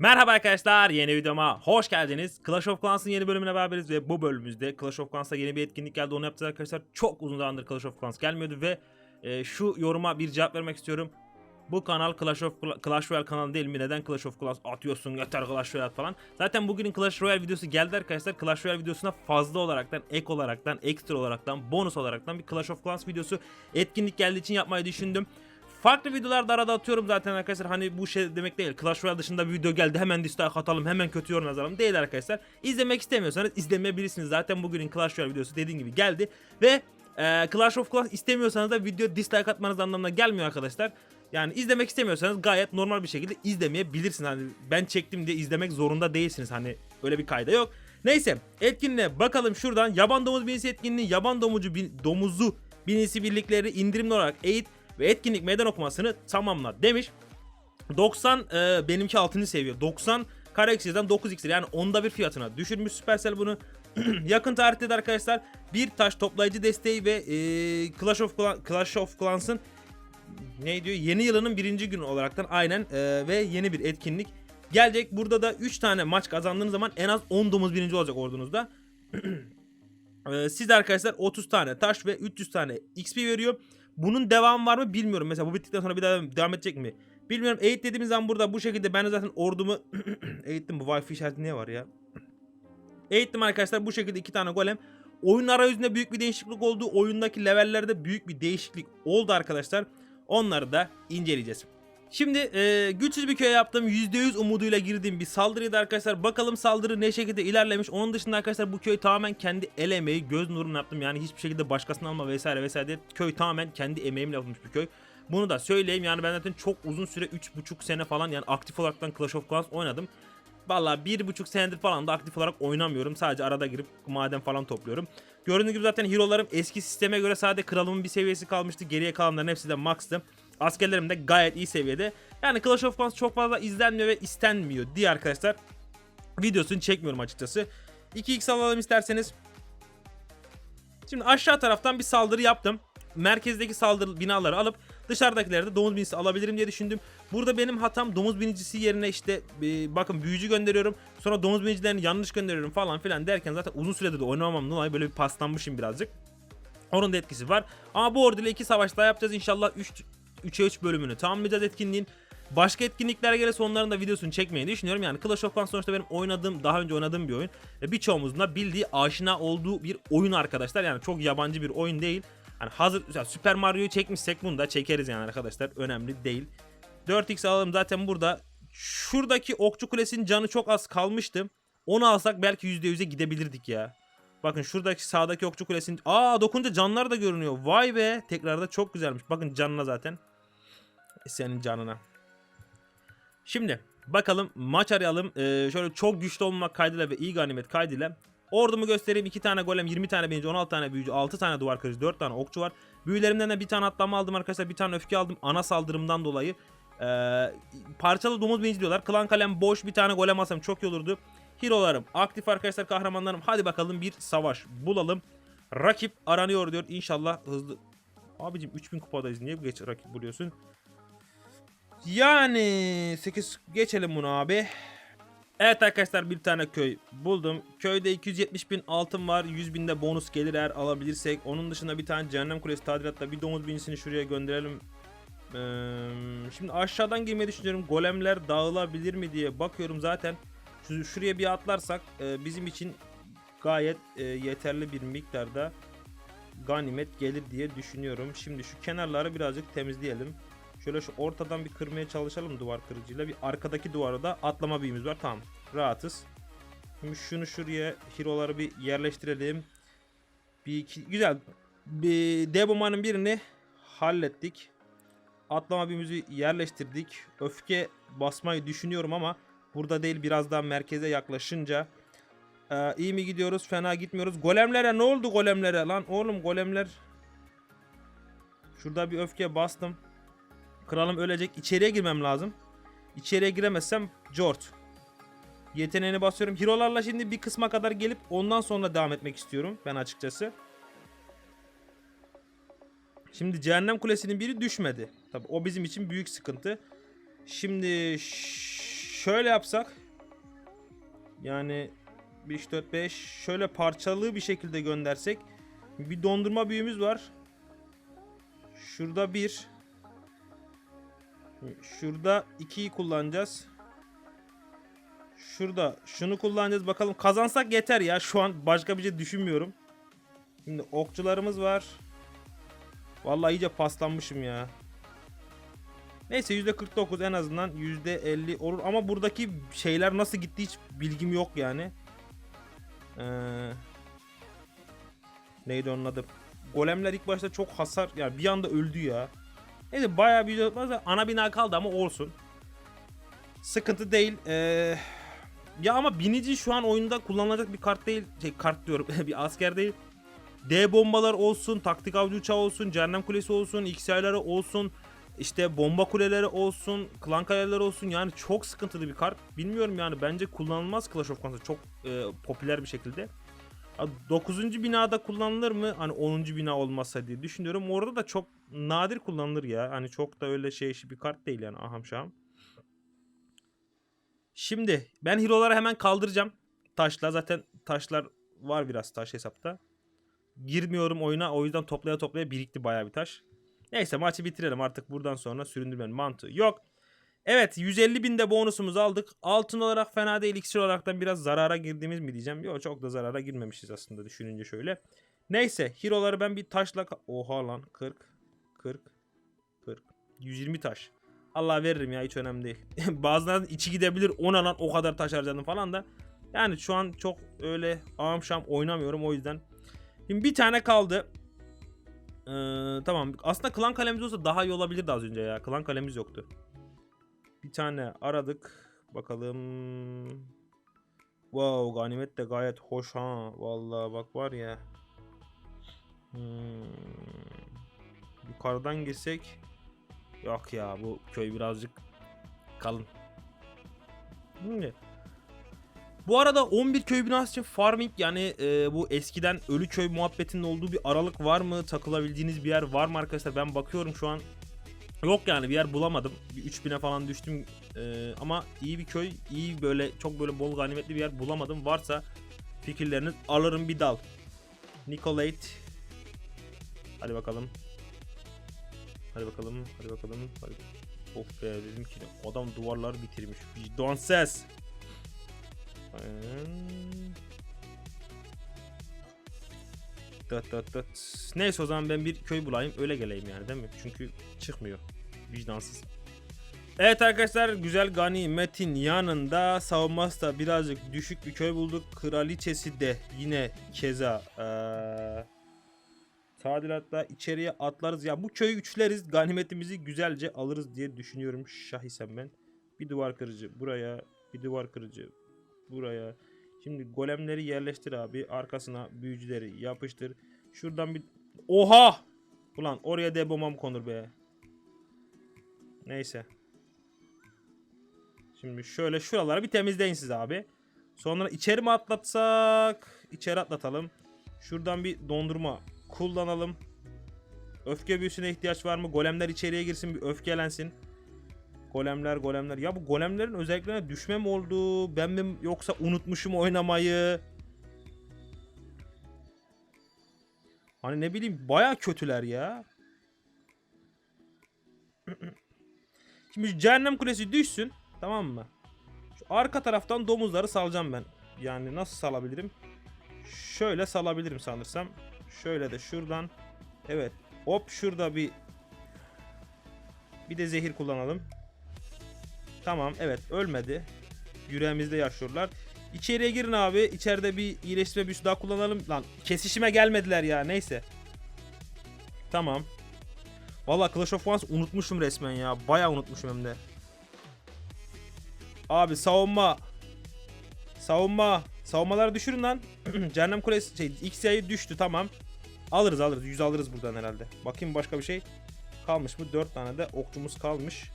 Merhaba arkadaşlar yeni videoma hoş geldiniz. Clash of Clans'ın yeni bölümüne beraberiz ve bu bölümümüzde Clash of Clans'ta yeni bir etkinlik geldi onu yapacağız arkadaşlar. Çok uzun zamandır Clash of Clans gelmiyordu ve e, şu yoruma bir cevap vermek istiyorum. Bu kanal Clash of Cla- Clash Royale kanalı değil mi? Neden Clash of Clans atıyorsun yeter Clash Royale falan. Zaten bugünün Clash Royale videosu geldi arkadaşlar. Clash Royale videosuna fazla olaraktan, ek olaraktan, ekstra olaraktan, bonus olaraktan bir Clash of Clans videosu etkinlik geldiği için yapmayı düşündüm. Farklı videolar da arada atıyorum zaten arkadaşlar. Hani bu şey demek değil. Clash Royale dışında bir video geldi hemen dislike atalım hemen kötü yorum yazalım. Değil arkadaşlar. İzlemek istemiyorsanız izlemeyebilirsiniz. Zaten bugünün Clash Royale videosu dediğim gibi geldi. Ve e, Clash of Clans istemiyorsanız da video dislike atmanız anlamına gelmiyor arkadaşlar. Yani izlemek istemiyorsanız gayet normal bir şekilde izlemeyebilirsiniz. Hani ben çektim diye izlemek zorunda değilsiniz. Hani öyle bir kayda yok. Neyse etkinliğe bakalım şuradan. Yaban domuz binisi etkinliği yaban domuzu bin- domuzu binisi birlikleri indirimli olarak eğit ve etkinlik meydan okumasını tamamla demiş. 90 e, benimki 6. seviye. 90 kare eksiden 9 iksir yani onda bir fiyatına düşürmüş Supercell bunu. Yakın tarihte de arkadaşlar bir taş toplayıcı desteği ve e, Clash of Clan- Clash of Clans'ın ne diyor? Yeni yılının birinci günü olaraktan aynen e, ve yeni bir etkinlik gelecek. Burada da 3 tane maç kazandığınız zaman en az 10 domuz birinci olacak ordunuzda. Ee, siz arkadaşlar 30 tane taş ve 300 tane XP veriyor. Bunun devamı var mı bilmiyorum. Mesela bu bittikten sonra bir daha devam edecek mi? Bilmiyorum. Eğit dediğimiz zaman burada bu şekilde ben zaten ordumu eğittim. Bu Wi-Fi işareti ne var ya? Eğittim arkadaşlar bu şekilde iki tane golem. Oyun arayüzünde büyük bir değişiklik oldu. Oyundaki levellerde büyük bir değişiklik oldu arkadaşlar. Onları da inceleyeceğiz. Şimdi e, güçsüz bir köye yaptığım %100 umuduyla girdiğim bir saldırıydı arkadaşlar. Bakalım saldırı ne şekilde ilerlemiş. Onun dışında arkadaşlar bu köy tamamen kendi el emeği, göz nurunu yaptım. Yani hiçbir şekilde başkasını alma vesaire vesaire değil. Köy tamamen kendi emeğimle yapılmış bir köy. Bunu da söyleyeyim yani ben zaten çok uzun süre 3,5 sene falan yani aktif olaraktan Clash of Clans oynadım. Valla bir buçuk senedir falan da aktif olarak oynamıyorum. Sadece arada girip maden falan topluyorum. Gördüğünüz gibi zaten hero'larım eski sisteme göre sadece kralımın bir seviyesi kalmıştı. Geriye kalanların hepsi de max'tı. Askerlerim de gayet iyi seviyede. Yani Clash of Clans çok fazla izlenmiyor ve istenmiyor diye arkadaşlar. Videosunu çekmiyorum açıkçası. 2x alalım isterseniz. Şimdi aşağı taraftan bir saldırı yaptım. Merkezdeki saldırı binaları alıp dışarıdakileri de domuz binicisi alabilirim diye düşündüm. Burada benim hatam domuz binicisi yerine işte e, bakın büyücü gönderiyorum. Sonra domuz binicilerini yanlış gönderiyorum falan filan derken zaten uzun süredir de oynamamam dolayı böyle bir paslanmışım birazcık. Onun da etkisi var. Ama bu orduyla iki savaş daha yapacağız. İnşallah 3 3'e 3 bölümünü tamamlayacağız etkinliğin. Başka etkinlikler gelirse onların da videosunu çekmeyi düşünüyorum. Yani Clash of Clans sonuçta benim oynadığım, daha önce oynadığım bir oyun. Ve birçoğumuzun da bildiği, aşina olduğu bir oyun arkadaşlar. Yani çok yabancı bir oyun değil. Hani hazır mesela Super Mario'yu çekmişsek bunu da çekeriz yani arkadaşlar. Önemli değil. 4x alalım zaten burada. Şuradaki okçu kulesinin canı çok az kalmıştı. Onu alsak belki %100'e gidebilirdik ya. Bakın şuradaki sağdaki okçu kulesinin... Aa dokunca canlar da görünüyor. Vay be. Tekrarda çok güzelmiş. Bakın canına zaten. Senin canına. Şimdi bakalım maç arayalım. Ee, şöyle çok güçlü olmak kaydıyla ve iyi ganimet kaydıyla. Ordumu göstereyim. 2 tane golem, 20 tane binici, 16 tane büyücü, 6 tane duvar kırıcı, 4 tane okçu var. Büyülerimden de bir tane atlama aldım arkadaşlar. Bir tane öfke aldım ana saldırımdan dolayı. Ee, parçalı domuz binici diyorlar. Klan kalem boş bir tane golem alsam çok iyi olurdu. Hero'larım aktif arkadaşlar kahramanlarım. Hadi bakalım bir savaş bulalım. Rakip aranıyor diyor. İnşallah hızlı. Abicim 3000 kupadayız. Niye geç rakip buluyorsun? Yani 8 geçelim bunu abi. Evet arkadaşlar bir tane köy buldum. Köyde 270 bin altın var. 100 binde bonus gelir eğer alabilirsek. Onun dışında bir tane cehennem kulesi tadilatta bir domuz binisini şuraya gönderelim. Ee, şimdi aşağıdan girmeyi düşünüyorum. Golemler dağılabilir mi diye bakıyorum zaten. Şu, şuraya bir atlarsak e, bizim için gayet e, yeterli bir miktarda ganimet gelir diye düşünüyorum. Şimdi şu kenarları birazcık temizleyelim. Şöyle şu ortadan bir kırmaya çalışalım duvar kırıcıyla. Bir arkadaki duvara da atlama büyümüz var. Tamam. Rahatız. Şimdi şunu şuraya hero'ları bir yerleştirelim. Bir iki güzel. Bir Deboman'ın birini hallettik. Atlama büyümüzü yerleştirdik. Öfke basmayı düşünüyorum ama burada değil biraz daha merkeze yaklaşınca ee, iyi mi gidiyoruz? Fena gitmiyoruz. Golemlere ne oldu golemlere lan? Oğlum golemler Şurada bir öfke bastım. Kralım ölecek. İçeriye girmem lazım. İçeriye giremezsem George. Yeteneğini basıyorum. Hero'larla şimdi bir kısma kadar gelip ondan sonra devam etmek istiyorum. Ben açıkçası. Şimdi cehennem kulesinin biri düşmedi. Tabi o bizim için büyük sıkıntı. Şimdi şöyle yapsak. Yani 1 3 4 5 şöyle parçalı bir şekilde göndersek. Bir dondurma büyümüz var. Şurada bir. Şurada 2'yi kullanacağız. Şurada şunu kullanacağız bakalım kazansak yeter ya şu an başka bir şey düşünmüyorum. Şimdi okçularımız var. Vallahi iyice paslanmışım ya. Neyse %49 en azından %50 olur ama buradaki şeyler nasıl gitti hiç bilgim yok yani. Ee, neydi onun adı? Golemler ilk başta çok hasar yani bir anda öldü ya. Neyse bayağı bir fazla ana bina kaldı ama olsun. Sıkıntı değil. Ee, ya ama binici şu an oyunda kullanılacak bir kart değil. Şey kart diyorum bir asker değil. D bombalar olsun, taktik avcı uçağı olsun, cehennem kulesi olsun, X-yayları olsun, işte bomba kuleleri olsun, klan kaleleri olsun yani çok sıkıntılı bir kart. Bilmiyorum yani bence kullanılmaz Clash of Clans'ta çok e, popüler bir şekilde. 9. binada kullanılır mı? Hani 10. bina olmazsa diye düşünüyorum. Orada da çok nadir kullanılır ya. Hani çok da öyle şey bir kart değil yani aham şahım. Şimdi ben hero'ları hemen kaldıracağım. Taşla zaten taşlar var biraz taş hesapta. Girmiyorum oyuna o yüzden toplaya toplaya birikti bayağı bir taş. Neyse maçı bitirelim artık buradan sonra süründürmenin mantığı yok. Evet 150 binde bonusumuzu aldık. Altın olarak fena değil. İksir olaraktan biraz zarara girdiğimiz mi diyeceğim. Yok çok da zarara girmemişiz aslında düşününce şöyle. Neyse hero'ları ben bir taşla... Oha lan 40 40 40 120 taş. Allah veririm ya hiç önemli değil. Bazılarının içi gidebilir ona lan o kadar taş harcadım falan da. Yani şu an çok öyle ağam şam oynamıyorum o yüzden. Şimdi bir tane kaldı. Ee, tamam. Aslında klan kalemiz olsa daha iyi olabilirdi az önce ya. Klan kalemiz yoktu. Bir tane aradık. Bakalım. Wow ganimet de gayet hoş ha. Vallahi bak var ya. Hmm. Yukarıdan gitsek. Yok ya bu köy birazcık kalın. Şimdi. Bu arada 11 köy binası için farming yani e, bu eskiden ölü köy muhabbetinin olduğu bir aralık var mı? Takılabildiğiniz bir yer var mı arkadaşlar? Ben bakıyorum şu an. Yok yani bir yer bulamadım. Bir 3000'e falan düştüm. E, ama iyi bir köy, iyi böyle çok böyle bol ganimetli bir yer bulamadım. Varsa fikirleriniz alırım bir dal. Nicolate. Hadi bakalım. Hadi bakalım. Hadi bakalım. Hadi. Of be dedim ki adam duvarları bitirmiş. Vicdansız. Dıt dıt dıt. Neyse o zaman ben bir köy bulayım öyle geleyim yani değil mi? Çünkü çıkmıyor. Vicdansız. Evet arkadaşlar güzel Gani Metin yanında savunması da birazcık düşük bir köy bulduk. Kraliçesi de yine keza ee, tadilatta içeriye atlarız. Ya bu köyü üçleriz ganimetimizi güzelce alırız diye düşünüyorum şahisen ben. Bir duvar kırıcı buraya bir duvar kırıcı buraya. Şimdi golemleri yerleştir abi. Arkasına büyücüleri yapıştır. Şuradan bir... Oha! Ulan oraya debomam konur be. Neyse. Şimdi şöyle şuraları bir temizleyin siz abi. Sonra içeri mi atlatsak? İçeri atlatalım. Şuradan bir dondurma kullanalım. Öfke büyüsüne ihtiyaç var mı? Golemler içeriye girsin bir öfkelensin. Golemler golemler. Ya bu golemlerin özelliklerine düşme mi oldu? Ben mi yoksa unutmuşum oynamayı? Hani ne bileyim baya kötüler ya. Şimdi cehennem kulesi düşsün. Tamam mı? Şu arka taraftan domuzları salacağım ben. Yani nasıl salabilirim? Şöyle salabilirim sanırsam. Şöyle de şuradan. Evet. Hop şurada bir bir de zehir kullanalım. Tamam evet ölmedi. Yüreğimizde yaşıyorlar. İçeriye girin abi. İçeride bir iyileştirme büyüsü daha kullanalım. Lan kesişime gelmediler ya neyse. Tamam. Valla Clash of Clans unutmuşum resmen ya. Baya unutmuşum hem de. Abi savunma. Savunma. Savunmaları düşürün lan. Cehennem Kulesi şey XY'yi düştü tamam. Alırız alırız. 100 alırız buradan herhalde. Bakayım başka bir şey kalmış mı? 4 tane de okçumuz kalmış.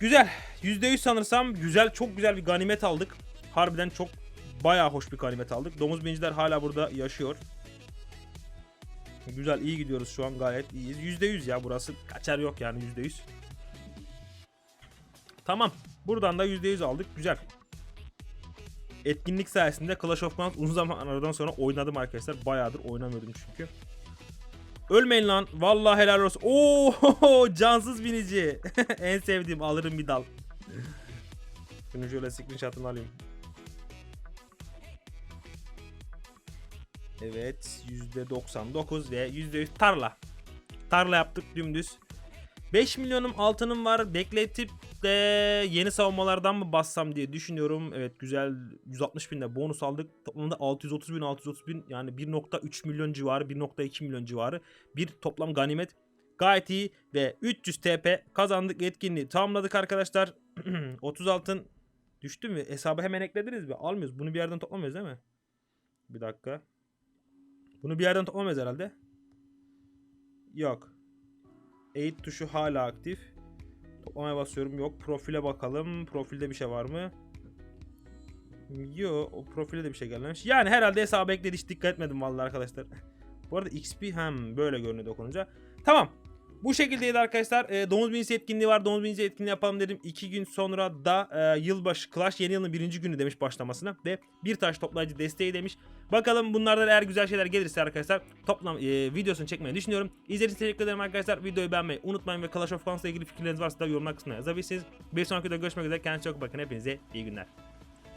Güzel. %100 sanırsam güzel çok güzel bir ganimet aldık. Harbiden çok bayağı hoş bir ganimet aldık. Domuz binciler hala burada yaşıyor. Güzel iyi gidiyoruz şu an gayet iyiyiz. %100 ya burası kaçar yok yani %100. Tamam. Buradan da %100 aldık. Güzel. Etkinlik sayesinde Clash of Clans uzun zaman aradan sonra oynadım arkadaşlar. Bayağıdır oynamıyordum çünkü. Ölmeyin lan. Vallahi helal olsun. Oo, cansız binici. en sevdiğim alırım bir dal. Şunu şöyle screenshot'ını alayım. Evet %99 ve %100 tarla. Tarla yaptık dümdüz. 5 milyonum altınım var. Bekletip de yeni savunmalardan mı bassam diye düşünüyorum. Evet güzel 160 bin de bonus aldık. Toplamda 630 bin 630 bin yani 1.3 milyon civarı 1.2 milyon civarı bir toplam ganimet. Gayet iyi ve 300 TP kazandık etkinliği tamamladık arkadaşlar. 30 altın düştü mü? Hesaba hemen eklediniz mi? Almıyoruz. Bunu bir yerden toplamıyoruz değil mi? Bir dakika. Bunu bir yerden toplamıyoruz herhalde. Yok. Eğit tuşu hala aktif. Toplamaya basıyorum. Yok. Profile bakalım. Profilde bir şey var mı? Yok. O profile de bir şey gelmemiş. Yani herhalde hesabı ekledi. Hiç dikkat etmedim vallahi arkadaşlar. Bu arada XP hem böyle görünüyor dokununca. Tamam. Bu şekildeydi arkadaşlar. E, domuz binisi etkinliği var. Domuz binisi etkinliği yapalım dedim. İki gün sonra da e, yılbaşı Clash yeni yılın birinci günü demiş başlamasına. Ve bir taş toplayıcı desteği demiş. Bakalım bunlardan eğer güzel şeyler gelirse arkadaşlar toplam e, videosunu çekmeyi düşünüyorum. İzlediğiniz için teşekkür ederim arkadaşlar. Videoyu beğenmeyi unutmayın ve Clash of Clans'la ilgili fikirleriniz varsa da yorumlar kısmına yazabilirsiniz. Bir sonraki videoda görüşmek üzere. Kendinize çok bakın. Hepinize iyi günler.